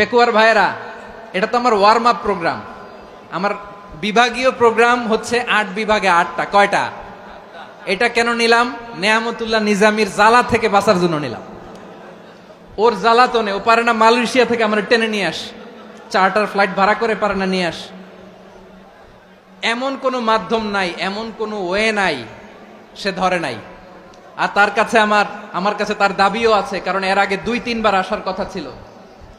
পেকুয়ার ভাইয়েরা, এটা তো আমার ওয়ার্ম আপ প্রোগ্রাম আমার বিভাগীয় প্রোগ্রাম হচ্ছে আট বিভাগে আটটা, কয়টা? এটা কেন নিলাম? নেয়ামতুল্লাহ নিজামির জ্বালা থেকে বাঁচার জন্য নিলাম। ওর জ্বালাতনে ও পারে না মালয়েশিয়া থেকে আমরা টেনে নিয়ে আস। চার্টার ফ্লাইট ভাড়া করে পারে না নিয়ে আস। এমন কোনো মাধ্যম নাই, এমন কোনো ওয়ে নাই, সে ধরে নাই। আর তার কাছে আমার আমার কাছে তার দাবিও আছে, কারণ এর আগে দুই, তিনবার আসার কথা ছিল।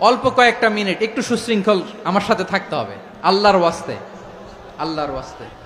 অল্প কয়েকটা মিনিট একটু সুশৃঙ্খল আমার সাথে থাকতে হবে। আল্লাহর ওয়াস্তে আল্লাহর ওয়াস্তে।